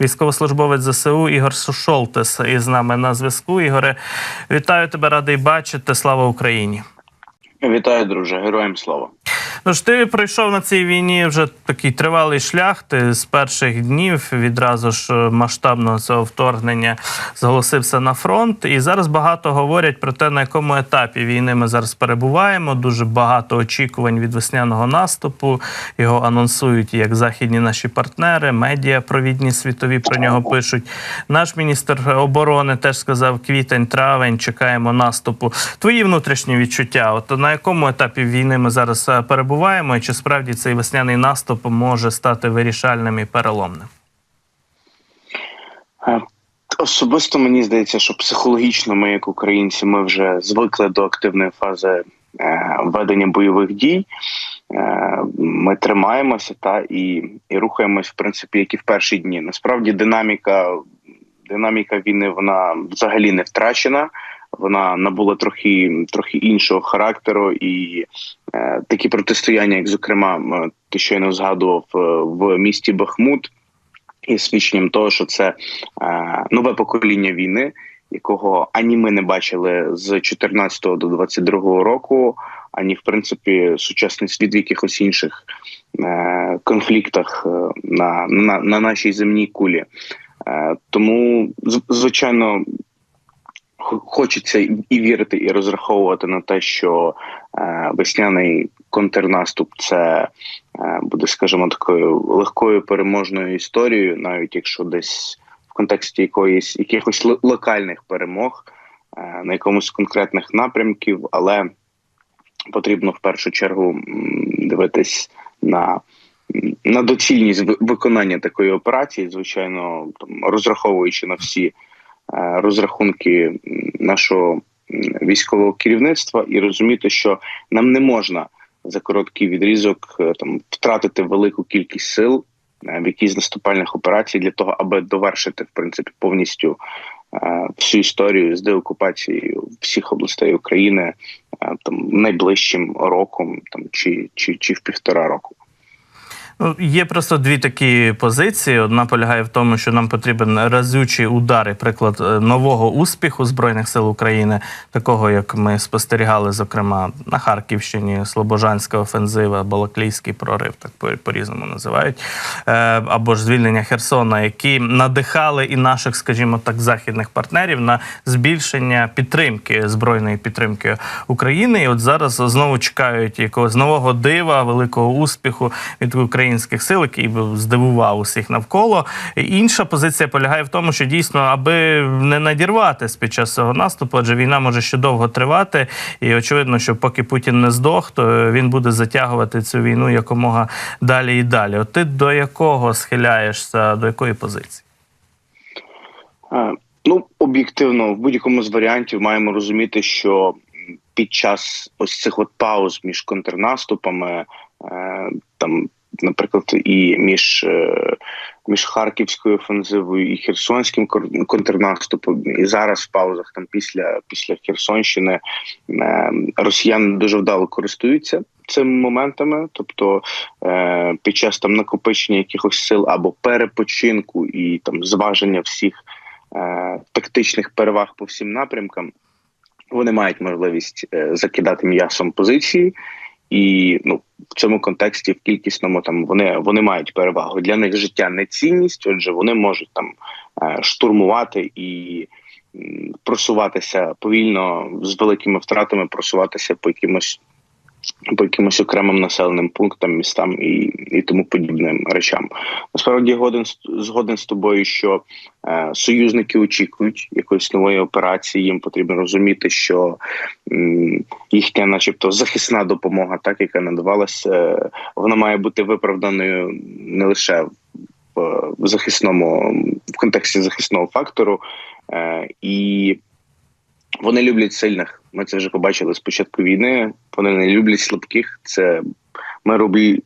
військовослужбовець ЗСУ Ігор Сушолтес із нами на зв'язку. Ігоре, вітаю тебе, радий бачити. Слава Україні. Вітаю, друже, героям слава. Ну ж ти пройшов на цій війні вже такий тривалий шлях. Ти з перших днів відразу ж масштабного цього вторгнення зголосився на фронт. І зараз багато говорять про те, на якому етапі війни ми зараз перебуваємо. Дуже багато очікувань від весняного наступу. Його анонсують як західні наші партнери, медіа провідні світові про нього пишуть. Наш міністр оборони теж сказав квітень, травень. Чекаємо наступу. Твої внутрішні відчуття. От на якому етапі війни ми зараз е, перебуваємо, і чи справді цей весняний наступ може стати вирішальним і переломним? Е, Особисто мені здається, що психологічно ми, як українці, ми вже звикли до активної фази е, ведення бойових дій. Е, Ми тримаємося та і, і рухаємось, в принципі, як і в перші дні. Насправді, динаміка, динаміка війни вона взагалі не втрачена. Вона набула трохи трохи іншого характеру, і е, такі протистояння, як зокрема, ти щойно згадував е, в місті Бахмут, є свідченням того, що це е, нове покоління війни, якого ані ми не бачили з 14 до 22 року, ані в принципі сучасний світ в якихось інших е, конфліктах е, на, на, на нашій земній кулі. Е, тому звичайно. Хо- Хочеться і- вірити, і розраховувати на те, що е, весняний контрнаступ це е, буде, скажімо, такою легкою переможною історією, навіть якщо десь в контексті якоїсь якихось локальних перемог е, на якомусь конкретних напрямків, але потрібно в першу чергу дивитись на. На доцільність ви- виконання такої операції, звичайно, там розраховуючи на всі розрахунки нашого військового керівництва, і розуміти, що нам не можна за короткий відрізок е, там втратити велику кількість сил е, в якійсь наступальних операцій для того, аби довершити в принципі повністю е, всю історію з деокупацією всіх областей України е, там найближчим роком, там чи, чи, чи в півтора року. Ну, є просто дві такі позиції. Одна полягає в тому, що нам потрібен разючий удар, і приклад е, нового успіху збройних сил України, такого як ми спостерігали, зокрема на Харківщині, Слобожанська офензива, Балаклійський прорив, так по- по-різному називають, е, або ж звільнення Херсона, які надихали і наших, скажімо так, західних партнерів на збільшення підтримки збройної підтримки України. І от зараз знову чекають якогось нового дива, великого успіху від українських сил, який би здивував усіх навколо. Інша позиція полягає в тому, що дійсно, аби не надірватись під час цього наступу, адже війна може ще довго тривати, і очевидно, що поки Путін не здох, то він буде затягувати цю війну якомога далі і далі. От ти до якого схиляєшся, до якої позиції? Е, Ну, об'єктивно, в будь-якому з варіантів маємо розуміти, що під час ось цих от пауз між контрнаступами, е, там, наприклад, і між, е, між Харківською офензивою і Херсонським контрнаступом, і зараз в паузах там після, після Херсонщини е, росіяни дуже вдало користуються. Цими моментами, тобто е, під час там накопичення якихось сил або перепочинку і там зваження всіх е, тактичних переваг по всім напрямкам, вони мають можливість закидати м'ясом позиції, і ну в цьому контексті в кількісному там вони, вони мають перевагу. Для них життя не цінність, отже, вони можуть там е, штурмувати і просуватися повільно з великими втратами, просуватися по якимось. По якимось окремим населеним пунктам, містам і, і тому подібним речам. Насправді годен згоден з тобою, що е, союзники очікують якоїсь нової операції. Їм потрібно розуміти, що м, їхня, начебто, захисна допомога, так яка надавалася, е, вона має бути виправданою не лише в, в захисному в контексті захисного фактору, е, і вони люблять сильних. Ми це вже побачили з початку війни. Вони не люблять слабких. Це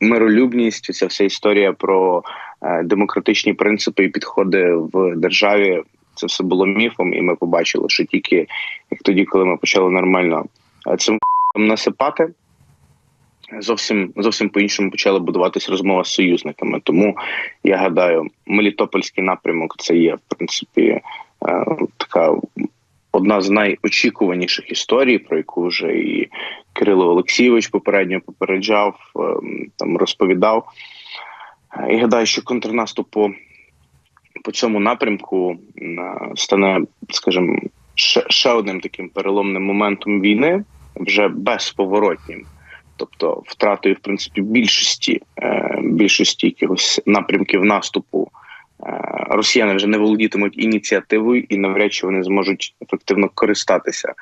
миролюбність. Ця вся історія про е, демократичні принципи і підходи в державі. Це все було міфом, і ми побачили, що тільки як тоді, коли ми почали нормально е, цим насипати, зовсім зовсім по-іншому почала будуватися розмова з союзниками. Тому я гадаю, Мелітопольський напрямок це є в принципі е, така одна з найочікуваніших історій, про яку вже і Кирило Олексійович попередньо попереджав, е, там розповідав. І гадаю, що контрнаступ по, по цьому напрямку е, стане, скажімо, ще, ще одним таким переломним моментом війни, вже безповоротнім. Тобто втратою, в принципі, більшості е, більшості якихось напрямків наступу росіяни вже не володітимуть ініціативою, і навряд чи вони зможуть ефективно користатися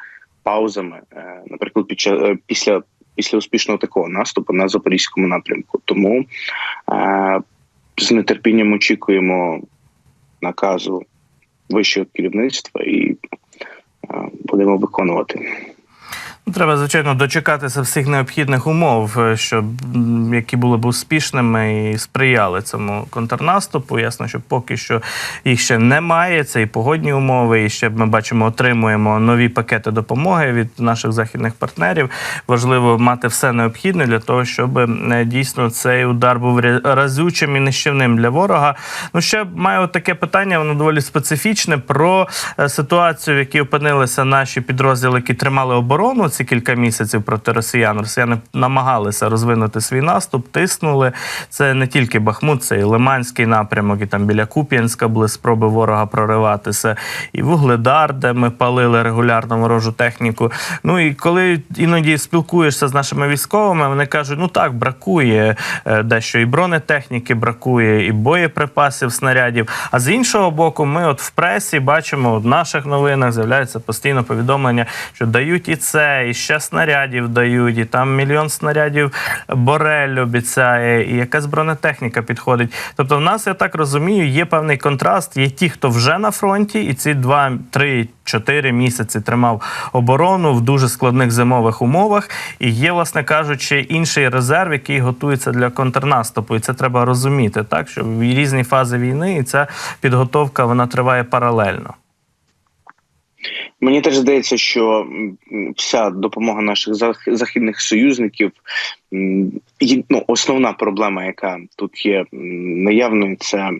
паузами, е, наприклад, під час е, після після успішного такого наступу на запорізькому напрямку. Тому е, з нетерпінням очікуємо наказу вищого керівництва і е, будемо виконувати. Ну, Треба, звичайно, дочекатися всіх необхідних умов, е, щоб які були б успішними і сприяли цьому контрнаступу. Ясно, що поки що їх ще немає. Це і погодні умови, і ще ми бачимо, отримуємо нові пакети допомоги від наших західних партнерів. Важливо мати все необхідне для того, щоб е, дійсно цей удар був разючим і нищівним для ворога. Ну ще маю таке питання, воно доволі специфічне про е, ситуацію, в якій опинилися наші підрозділи, які тримали оборону ці кілька місяців проти росіян. Росіяни намагалися розвинути свій наступ, тиснули. Це не тільки Бахмут, це і Лиманський напрямок, і там біля Куп'янська були спроби ворога прориватися, і Вугледар, де ми палили регулярно ворожу техніку. Ну і коли іноді спілкуєшся з нашими військовими, вони кажуть: ну так, бракує е, дещо і бронетехніки, бракує, і боєприпасів, снарядів. А з іншого боку, ми от в пресі бачимо в наших новинах з'являється постійно повідомлення, що дають і це, і ще снарядів дають, і там мільйон снарядів Борель обіцяє, і якась бронетехніка підходить. Тобто, в нас, я так розумію, є певний контраст. Є ті, хто вже на фронті, і ці два, три, чотири місяці тримав оборону в дуже складних зимових умовах. І є, власне кажучи, інший резерв, який готується для контрнаступу. І це треба розуміти, так що в різні фази війни, і ця підготовка вона триває паралельно. Мені теж здається, що вся допомога наших західних союзників ну, основна проблема, яка тут є наявною, це,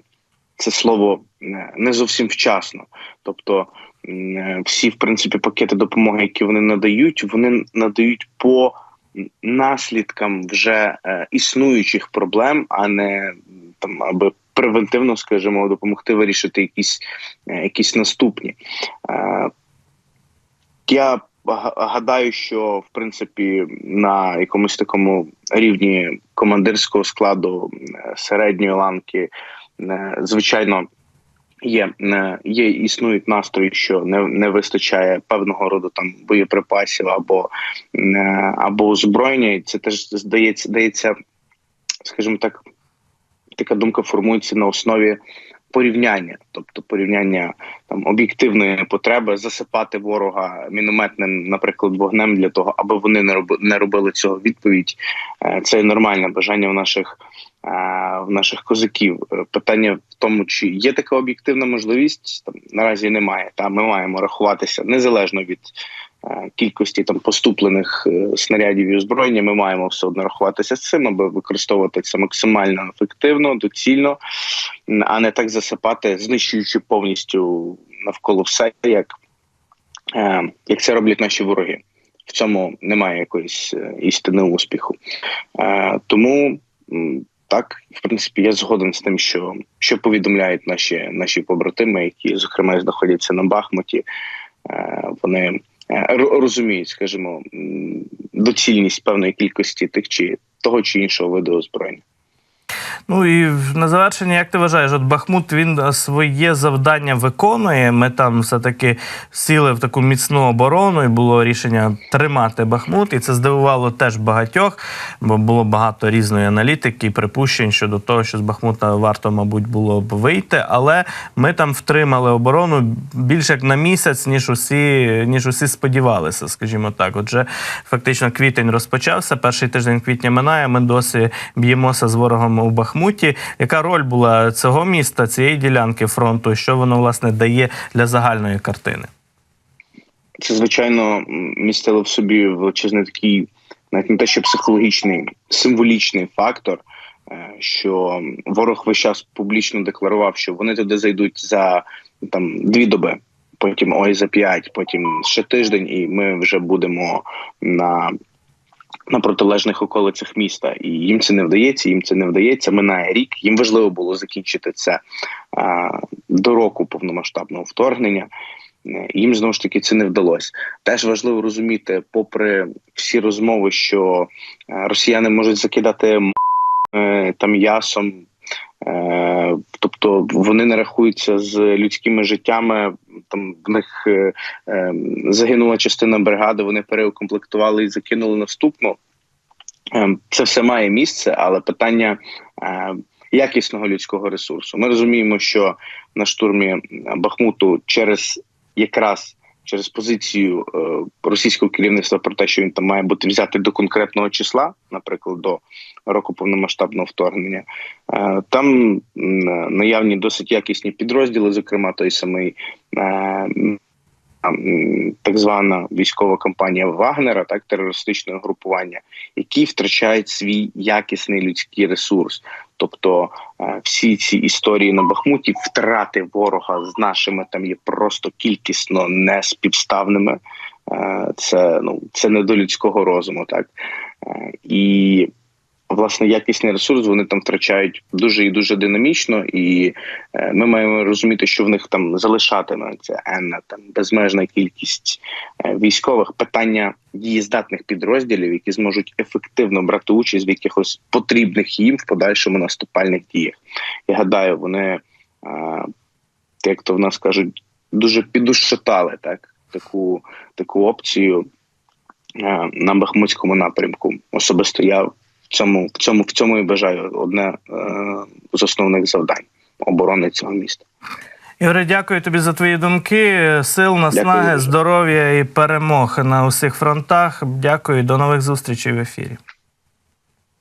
це слово е, не зовсім вчасно. Тобто е, всі, в принципі, пакети допомоги, які вони надають, вони надають по наслідкам вже е, існуючих проблем, а не там аби превентивно, скажімо, допомогти вирішити якісь, якісь наступні. Я гадаю, що в принципі на якомусь такому рівні командирського складу е, середньої ланки, е, звичайно, є, е, є існують настрої, що не, не вистачає певного роду там боєприпасів або, або озброєння. Це теж здається, здається, скажімо так, така думка формується на основі порівняння, тобто порівняння там об'єктивної потреби засипати ворога мінометним, наприклад, вогнем для того, аби вони не роби, не робили цього відповідь. Е, Це нормальне бажання в наших е, в наших козаків. Е, Питання в тому, чи є така об'єктивна можливість, там наразі немає. Та ми маємо рахуватися незалежно від кількості там поступлених е, снарядів і озброєння. Ми маємо все одно рахуватися з цим, аби використовувати це максимально ефективно, доцільно, а не так засипати, знищуючи повністю навколо все, як, е, як це роблять наші вороги. В цьому немає якоїсь е, істини успіху. Е, тому так, в принципі, я згоден з тим, що, що повідомляють наші, наші побратими, які, зокрема, знаходяться на Бахмуті. Е, вони е, розуміють, скажімо, доцільність певної кількості тих чи того чи іншого виду озброєння. Ну і на завершення, як ти вважаєш, от Бахмут він е, своє завдання виконує. Ми там все-таки сіли в таку міцну оборону, і було рішення тримати Бахмут. І це здивувало теж багатьох, бо було багато різної аналітики і припущень щодо того, що з Бахмута варто, мабуть, було б вийти. Але ми там втримали оборону більше як на місяць, ніж усі, ніж усі сподівалися, скажімо так. Отже, фактично квітень розпочався. Перший тиждень квітня минає. Ми досі б'ємося з ворогом у Бахмуті. Яка роль була цього міста, цієї ділянки фронту? Що воно власне дає для загальної картини? Це, звичайно, містило в собі величезний такий навіть не те, що психологічний, символічний фактор, е, що ворог весь час публічно декларував, що вони туди зайдуть за там дві доби, потім ой за п'ять, потім ще тиждень, і ми вже будемо на. На протилежних околицях міста, і їм це не вдається. Їм це не вдається. Минає рік. Їм важливо було закінчити це а, до року повномасштабного вторгнення. Їм знову ж таки це не вдалося. Теж важливо розуміти, попри всі розмови, що е, росіяни можуть закидати е, там ясом, е, тобто вони не рахуються з людськими життями. Там в них е, е, загинула частина бригади, вони переукомплектували і закинули наступну. Е, Це все має місце, але питання е, якісного людського ресурсу. Ми розуміємо, що на штурмі Бахмуту через якраз через позицію е, російського керівництва про те, що він там має бути взятий до конкретного числа, наприклад, до року повномасштабного вторгнення. Е, там наявні досить якісні підрозділи, зокрема той самий. Так звана військова кампанія Вагнера, так терористичне групування, які втрачають свій якісний людський ресурс. Тобто е, всі ці історії на Бахмуті, втрати ворога з нашими там є просто кількісно неспівставними. Е, Це ну це не до людського розуму, так Е, і власне якісний ресурс вони там втрачають дуже і дуже динамічно, і е, ми маємо розуміти, що в них там залишатиметься енна там безмежна кількість е, військових. Питання дієздатних підрозділів, які зможуть ефективно брати участь в якихось потрібних їм в подальшому наступальних діях. Я гадаю, вони, е, як то в нас кажуть, дуже підушатали так таку, таку опцію на Бахмутському напрямку. Особисто я цьому, в цьому, в цьому і бажаю одне е, з основних завдань оборони цього міста. Ігоре, дякую тобі за твої думки. Сил, наснаги, здоров'я і перемог на усіх фронтах. Дякую, до нових зустрічей в ефірі.